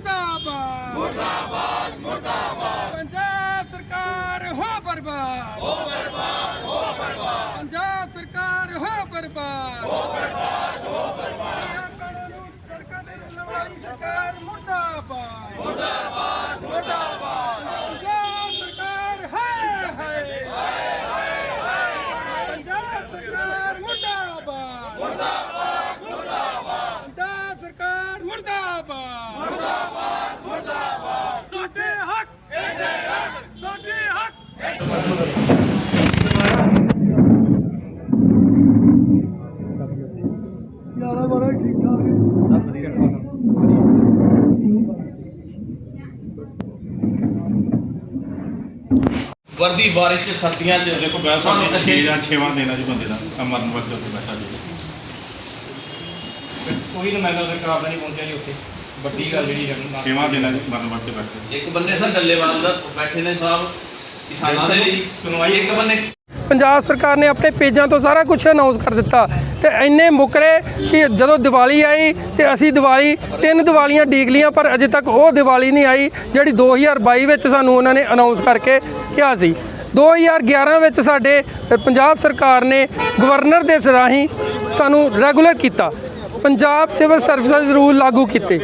ਮੁਰਦਾਬਾਦ। ਮੁਰਦਾਬਾਦ ਮੁਰਦਾਬਾਦ। ਪੰਜਾਬ ਸਰਕਾਰ ਹੋ ਬਰਬਾਦ। ਹੋ ਬਰਬਾਦ ਹੋ ਬਰਬਾਦ ਪੰਜਾਬ ਸਰਕਾਰ ਹੋ ਬਰਬਾਦ ਹੋ ਬਰਬਾਦ ਹੋ ਬਰਬਾਦ ਸੜਕਾਂ ਤੇ ਲੜਾਈ ਸਰਕਾਰ ਮੁਰਦਾਬਾਦ ਮੁਰਦਾਬਾਦ ਮੁਰਦਾਬਾਦ ਪੰਜਾਬ ਸਰਕਾਰ ਹੈ ਹੈ ਪੰਜਾਬ ਸਰਕਾਰ ਮੁਰਦਾਬਾਦ ਮੁਰਦਾਬਾਦ ਮੁਰਦਾਬਾਦ ਪੰਜਾਬ ਸਰਕਾਰ ਮੁਰਦਾਬਾਦ ਮੁਰਦਾਬਾਦ ਮੁਰਦਾਬਾਦ ਸਾਡੇ ਹੱਕ ਇਹਦੇ ਹੱਕ ਸਾਡੇ ਹੱਕ ਯਾਰਾ ਬਾਰਾ ਠੀਕ ਠਾਕ ਹੈ ਵਰਦੀ ਬਾਰਿਸ਼ ਚ ਸਰਦੀਆਂ ਚ ਦੇਖੋ ਬੈਲ ਸਾਨੂੰ ਸਾਹਿਬ ਇੱਥੇ ਨੇ ਜਾਂ ਛੇਵਾਂ ਦੇਣਾ ਜੀ ਬੰਦੇ ਦਾ ਅਮਰਨ ਵਕਤ ਉੱਤੇ ਬੈਠਾ ਜੀ ਕੋਈ ਨੁਮਾਇੰਦਾ ਸਰਕਾਰ ਦਾ ਨਹੀਂ ਪਹੁੰਚਿਆ ਜੀ ਉੱਥੇ ਵੱਡੀ ਗੱਲ ਜਿਹੜੀ ਹੈ ਨਾ। ਛੇਵਾਂ ਦੇਣਾ ਜੀ ਮਰਨ ਵਕਤ ਤੇ ਬੈਠਾ ਇੱਕ ਬੰਨੇ ਸਰ ਡੱਲੇਵਾਲ ਦਾ ਬੈਠੇ ਨੇ ਸਾਹਿਬ ਕਿਸਾਨਾਂ ਦੇ ਲਈ ਸੁਣਵਾਈ ਇੱਕ ਬੰਨੇ ਪੰਜਾਬ ਸਰਕਾਰ ਨੇ ਆਪਣੇ ਪੇਜਾਂ ਤੋਂ ਸਾਰਾ ਕੁਝ ਅਨਾਉਂਸ ਕਰ ਦਿੱਤਾ ਤੇ ਇੰਨੇ ਮੁਕਰੇ ਕਿ ਜਦੋਂ ਦੀਵਾਲੀ ਆਈ ਤੇ ਅਸੀਂ ਦੀਵਾਲੀ ਤਿੰਨ ਦੀਵਾਲੀਆਂ ਡੀਕ ਲੀਆਂ ਪਰ ਅਜੇ ਤੱਕ ਉਹ ਦੀਵਾਲੀ ਨਹੀਂ ਆਈ ਜਿਹੜੀ 2022 ਵਿੱਚ ਸਾਨੂੰ ਉਹਨਾਂ ਨੇ ਅਨਾਉਂਸ ਕਰਕੇ ਕਿਹਾ ਸੀ। 2011 ਵਿੱਚ ਸਾਡੇ ਪੰਜਾਬ ਸਰਕਾਰ ਨੇ ਗਵਰਨਰ ਦੇ ਰਾਹੀਂ ਸਾਨੂੰ ਰੈਗੂਲਰ ਕੀਤਾ। ਪੰਜਾਬ ਸਿਵਲ ਸਰਵਿਸਿਜ਼ ਰੂਲ ਲਾਗੂ ਕੀਤੇ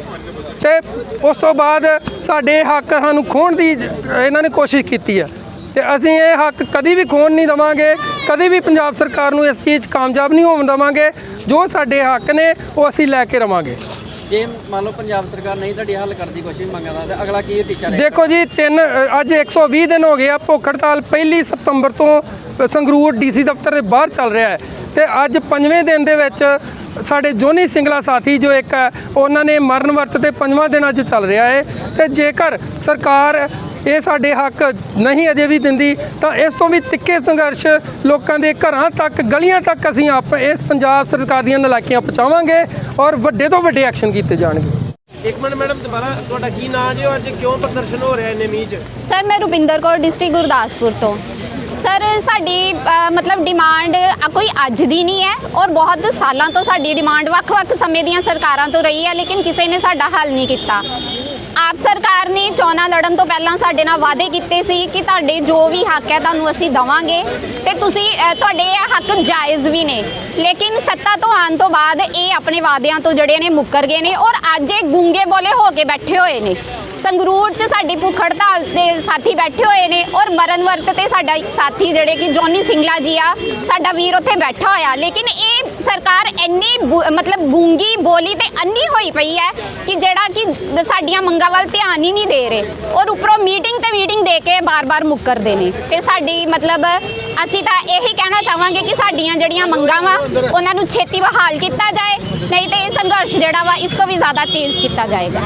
ਤੇ ਉਸ ਤੋਂ ਬਾਅਦ ਸਾਡੇ ਹੱਕ ਸਾਨੂੰ ਖੋਣ ਦੀ ਇਹਨਾਂ ਨੇ ਕੋਸ਼ਿਸ਼ ਕੀਤੀ ਹੈ। ਤੇ ਅਸੀਂ ਇਹ ਹੱਕ ਕਦੀ ਵੀ ਖੋਣ ਨਹੀਂ ਦਵਾਂਗੇ ਕਦੀ ਵੀ ਪੰਜਾਬ ਸਰਕਾਰ ਨੂੰ ਇਸ ਚੀਜ਼ 'ਚ ਕਾਮਯਾਬ ਨਹੀਂ ਹੋਣ ਦਵਾਂਗੇ ਜੋ ਸਾਡੇ ਹੱਕ ਨੇ ਉਹ ਅਸੀਂ ਲੈ ਕੇ ਰਵਾਂਗੇ। ਜੇ ਮੰਨ ਲਓ ਪੰਜਾਬ ਸਰਕਾਰ ਨਹੀਂ ਤੁਹਾਡੀ ਹੱਲ ਕਰਨ ਦੀ ਕੋਸ਼ਿਸ਼ ਮੰਗਦਾ ਤਾਂ ਅਗਲਾ ਕੀ ਟੀਚਾ ਰਹੇਗਾ? ਦੇਖੋ ਜੀ ਤਿੰਨ ਅੱਜ 120 ਦਿਨ ਹੋ ਗਏ ਆ ਭੁੱਖ ਹੜਤਾਲ ਪਹਿਲੀ ਸਤੰਬਰ ਤੋਂ ਸੰਗਰੂਰ ਡੀਸੀ ਦਫ਼ਤਰ ਦੇ ਬਾਹਰ ਚੱਲ ਰਿਹਾ ਹੈ। ਤੇ ਅੱਜ ਪੰਜਵੇਂ ਦਿਨ ਦੇ ਵਿੱਚ ਸਾਡੇ ਜੋਨੀ ਸਿੰਗਲਾ ਸਾਥੀ ਜੋ ਇੱਕ ਹੈ ਉਹਨਾਂ ਨੇ ਮਰਨ ਵਰਤ ਤੇ ਪੰਜਵਾਂ ਦਿਨ ਅੱਜ ਚੱਲ ਰਿਹਾ ਹੈ ਤੇ ਜੇਕਰ ਸਰਕਾਰ ਇਹ ਸਾਡੇ ਹੱਕ ਨਹੀਂ ਅਜੇ ਵੀ ਦਿੰਦੀ ਤਾਂ ਇਸ ਤੋਂ ਵੀ ਤਿੱਖੇ ਸੰਘਰਸ਼ ਲੋਕਾਂ ਦੇ ਘਰਾਂ ਤੱਕ ਗਲੀਆਂ ਤੱਕ ਅਸੀਂ ਆਪ ਇਸ ਪੰਜਾਬ ਸਰਕਾਰ ਦੀਆਂ ਨਲਾਇਕੀਆਂ ਪਹੁੰਚਾਵਾਂਗੇ ਔਰ ਵੱਡੇ ਤੋਂ ਵੱਡੇ ਐਕਸ਼ਨ ਕੀਤੇ ਜਾਣਗੇ। ਇੱਕ ਮਿੰਟ ਮੈਡਮ ਦੁਬਾਰਾ ਤੁਹਾਡਾ ਕੀ ਨਾਂ ਜੀ ਅੱਜ ਕਿਉਂ ਪ੍ਰਦਰਸ਼ਨ ਹੋ ਰਿਹਾ ਇੰਨੇ ਮੀਂਹ ਚ? ਸਰ ਮੈਂ ਰੁਪਿੰਦਰ ਕੌਰ ਡਿਸਟ੍ਰਿਕਟ ਗੁਰਦਾਸਪੁਰ ਤੋਂ। ਸਰ, ਸਾਡੀ ਮਤਲਬ ਡਿਮਾਂਡ ਕੋਈ ਅੱਜ ਦੀ ਨਹੀਂ ਹੈ ਔਰ ਬਹੁਤ ਸਾਲਾਂ ਤੋਂ ਸਾਡੀ ਡਿਮਾਂਡ ਵੱਖ-ਵੱਖ ਸਮੇਂ ਦੀਆਂ ਸਰਕਾਰਾਂ ਤੋਂ ਰਹੀ ਹੈ, ਲੇਕਿਨ ਕਿਸੇ ਨੇ ਸਾਡਾ ਹੱਲ ਨਹੀਂ ਕੀਤਾ। ਆਪ ਸਰਕਾਰ ਨੇ ਚੋਣਾਂ ਲੜਨ ਤੋਂ ਪਹਿਲਾਂ ਸਾਡੇ ਨਾਲ ਵਾਅਦੇ ਕੀਤੇ ਸੀ ਕਿ ਤੁਹਾਡੇ ਜੋ ਵੀ ਹੱਕ ਹੈ ਤੁਹਾਨੂੰ ਅਸੀਂ ਦਵਾਂਗੇ ਤੇ ਤੁਸੀਂ ਤੁਹਾਡੇ ਇਹ ਹੱਕ ਜਾਇਜ਼ ਵੀ ਨੇ। ਲੇਕਿਨ ਸੱਤਾ ਤੋਂ ਆਉਣ ਤੋਂ ਬਾਅਦ ਇਹ ਆਪਣੇ ਵਾਅਦਿਆਂ ਤੋਂ ਜਿਹੜੇ ਨੇ ਮੁੱਕਰ ਗਏ ਨੇ ਔਰ ਅੱਜ ਇਹ ਗੂੰਗੇ ਬੋਲੇ ਹੋ ਕੇ ਬੈਠੇ ਹੋਏ ਨੇ। ਸੰਗਰੂਰ 'ਚ ਸਾਡੀ ਭੁੱਖ ਹੜਤਾਲ ਦੇ ਸਾਥੀ ਬੈਠੇ ਹੋਏ ਨੇ ਔਰ ਮਰਨ ਵਰਤ ਤੇ ਸਾਡਾ ਸਾਥੀ ਜਿਹੜੇ ਕਿ ਜੋਨੀ ਸਿੰਗਲਾ ਜੀ ਆ, ਸਾਡਾ ਵੀਰ ਉੱਥੇ ਬੈਠਾ ਹੋਇਆ। ਲੇਕਿਨ ਇਹ ਸਰਕਾਰ ਇੰਨੀ ਬੁ- ਮਤਲਬ ਗੂੰਗੀ ਬੋਲੀ ਤੇ ਅੰਨੀ ਹੋਈ ਪਈ ਹੈ ਕਿ ਜਿਹੜਾ ਕਿ ਸਾਡੀਆਂ ਮੰਗਾਂ ਵੱਲ ਧਿਆਨ ਹੀ ਨਹੀਂ ਦੇ ਰਹੇ ਔਰ ਉੱਪਰੋਂ ਮੀਟਿੰਗ ਤੇ ਮੀਟਿੰਗ ਦੇ ਕੇ ਬਾਰ-ਬਾਰ ਮੁੱਕਰਦੇ ਨੇ। ਤੇ ਸਾਡੀ ਮਤਲਬ ਅਸੀਂ ਤਾਂ ਇਹੀ ਕਹਿਣਾ ਚਾਹਾਂਗੇ ਕਿ ਸਾਡੀਆਂ ਜਿਹੜੀਆਂ ਮੰਗਾਂ ਵਾ, ਉਹਨਾਂ ਨੂੰ ਛੇਤੀ ਬਹਾਲ ਕੀਤਾ ਜਾਏ, ਨਹੀਂ ਤੇ ਇਹ ਸੰਘਰਸ਼ ਜਿਹੜਾ ਵਾ, ਇਸ ਤੋਂ ਵੀ ਜ਼ਿਆਦਾ ਤੇਜ਼ ਕੀਤਾ ਜਾਏਗਾ।